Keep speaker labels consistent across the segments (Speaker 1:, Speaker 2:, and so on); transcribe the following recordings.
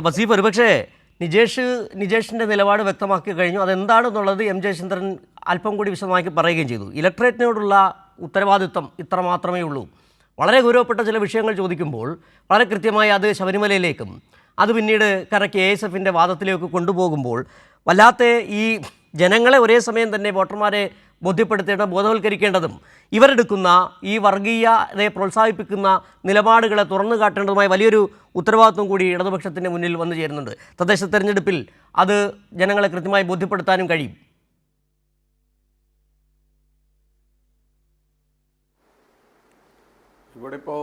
Speaker 1: വസീഫ് ഒരുപക്ഷേ നിജേഷ് നിജേഷിന്റെ നിലപാട് വ്യക്തമാക്കി കഴിഞ്ഞു. അതെന്താണെന്നുള്ളത് എം ജയചന്ദ്രൻ അല്പം കൂടി വിശദമാക്കി പറയുകയും ചെയ്തു. ഇലക്ട്രേറ്റിനോടുള്ള ഉത്തരവാദിത്വം ഇത്ര മാത്രമേ ഉള്ളൂ. വളരെ ഗൗരവപ്പെട്ട ചില വിഷയങ്ങൾ ചോദിക്കുമ്പോൾ വളരെ കൃത്യമായി അത് ശബരിമലയിലേക്കും അത് പിന്നീട് കറക്കി എ എസ് എഫിന്റെ വാദത്തിലേക്ക് കൊണ്ടുപോകുമ്പോൾ വല്ലാത്ത ഈ ജനങ്ങളെ ഒരേ സമയം തന്നെ വോട്ടർമാരെ ബോധ്യപ്പെടുത്തേണ്ട ബോധവൽക്കരിക്കേണ്ടതും ഇവരെടുക്കുന്ന ഈ വർഗീയതയെ പ്രോത്സാഹിപ്പിക്കുന്ന നിലപാടുകളെ തുറന്നു കാട്ടേണ്ടതുമായ വലിയൊരു ഉത്തരവാദിത്വം കൂടി ഇടതുപക്ഷത്തിന്റെ മുന്നിൽ വന്നു ചേരുന്നുണ്ട്. തദ്ദേശ തെരഞ്ഞെടുപ്പിൽ അത് ജനങ്ങളെ കൃത്യമായി ബോധ്യപ്പെടുത്താനും കഴിയും.
Speaker 2: ഇവിടെ ഇപ്പോൾ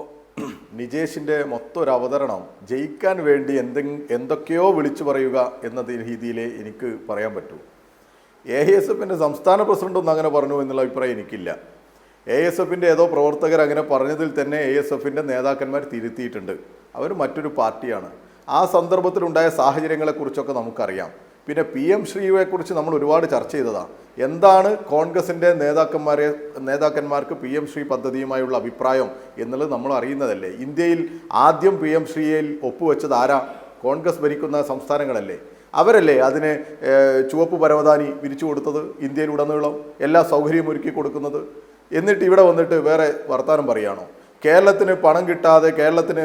Speaker 2: നിജേഷിന്റെ മൊത്തം ഒരു അവതരണം ജയിക്കാൻ വേണ്ടി എന്തെങ്കിലും എന്തൊക്കെയോ വിളിച്ചു പറയുക എന്ന രീതിയിലേ എനിക്ക് പറയാൻ പറ്റൂ. എ എസ് എഫിന്റെ സംസ്ഥാന പ്രസിഡന്റൊന്നും അങ്ങനെ പറഞ്ഞു എന്നുള്ള അഭിപ്രായം എനിക്കില്ല. എ എസ് എഫിന്റെ ഏതോ പ്രവർത്തകർ അങ്ങനെ പറഞ്ഞതിൽ തന്നെ എ എസ് എഫിന്റെ നേതാക്കന്മാർ തിരുത്തിയിട്ടുണ്ട്. അവർ മറ്റൊരു പാർട്ടിയാണ്. ആ സന്ദർഭത്തിലുണ്ടായ സാഹചര്യങ്ങളെക്കുറിച്ചൊക്കെ നമുക്കറിയാം. പിന്നെ പി എം ശ്രീയെക്കുറിച്ച് നമ്മൾ ഒരുപാട് ചർച്ച ചെയ്തതാണ് എന്താണ് കോൺഗ്രസിന്റെ നേതാക്കന്മാരെ നേതാക്കന്മാർക്ക് പി എം ശ്രീ പദ്ധതിയുമായുള്ള അഭിപ്രായം എന്നുള്ളത് നമ്മൾ അറിയുന്നതല്ലേ? ഇന്ത്യയിൽ ആദ്യം പി എം ശ്രീയിൽ ഒപ്പുവെച്ചത് ആരാ? കോൺഗ്രസ് ഭരിക്കുന്ന സംസ്ഥാനങ്ങളല്ലേ? അവരല്ലേ അതിന് ചുവപ്പ് പരവതാനി വിരിച്ചു കൊടുത്തത് ഇന്ത്യയിലുടനീളം എല്ലാ സൗകര്യവും ഒരുക്കി കൊടുക്കുന്നത്? എന്നിട്ട് ഇവിടെ വന്നിട്ട് വേറെ വർത്തമാനം പറയുകയാണോ കേരളത്തിന് പണം കിട്ടാതെ കേരളത്തിന്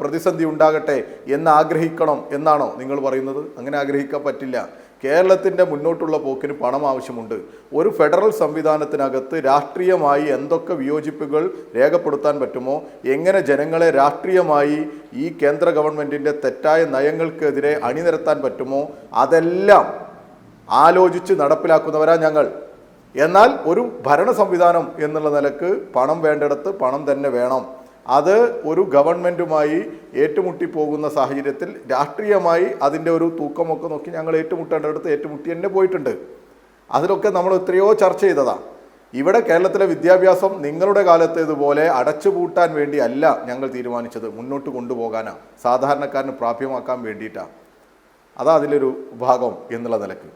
Speaker 2: പ്രതിസന്ധി ഉണ്ടാകട്ടെ എന്ന് ആഗ്രഹിക്കണം എന്നാണോ നിങ്ങൾ പറയുന്നത്? അങ്ങനെ ആഗ്രഹിക്കാൻ പറ്റില്ല. കേരളത്തിന്റെ മുന്നോട്ടുള്ള പോക്കിന് പണം ആവശ്യമുണ്ട്. ഒരു ഫെഡറൽ സംവിധാനത്തിനകത്ത് രാഷ്ട്രീയമായി എന്തൊക്കെ വിയോജിപ്പുകൾ രേഖപ്പെടുത്താൻ പറ്റുമോ? എങ്ങനെ ജനങ്ങളെ രാഷ്ട്രീയമായി ഈ കേന്ദ്ര ഗവൺമെന്റിന്റെ തെറ്റായ നയങ്ങൾക്കെതിരെ അണിനിരത്താൻ പറ്റുമോ? അതെല്ലാം ആലോചിച്ച് നടപ്പിലാക്കുന്നവരാ ഞങ്ങൾ. എന്നാൽ ഒരു ഭരണ സംവിധാനം എന്നുള്ള നിലയ്ക്ക് പണം വേണ്ടിടത്ത് പണം തന്നെ വേണം. അത് ഒരു ഗവൺമെന്റുമായി ഏറ്റുമുട്ടി പോകുന്ന സാഹചര്യത്തിൽ രാഷ്ട്രീയമായി അതിന്റെ ഒരു തൂക്കമൊക്കെ നോക്കി ഞങ്ങൾ ഏറ്റുമുട്ടേണ്ടടുത്ത് ഏറ്റുമുട്ടി തന്നെ പോയിട്ടുണ്ട്. അതിലൊക്കെ നമ്മൾ എത്രയോ ചർച്ച ചെയ്തതാണ് ഇവിടെ കേരളത്തിലെ വിദ്യാഭ്യാസം നിങ്ങളുടെ കാലത്തേതുപോലെ അടച്ചുപൂട്ടാൻ വേണ്ടി അല്ല ഞങ്ങൾ തീരുമാനിച്ചത്. മുന്നോട്ട് കൊണ്ടുപോകാനാണ് സാധാരണക്കാരന് പ്രാപ്യമാക്കാൻ വേണ്ടിയിട്ടാണ് അതാ അതിലൊരു ഭാഗം എന്നുള്ള നിലയ്ക്ക്.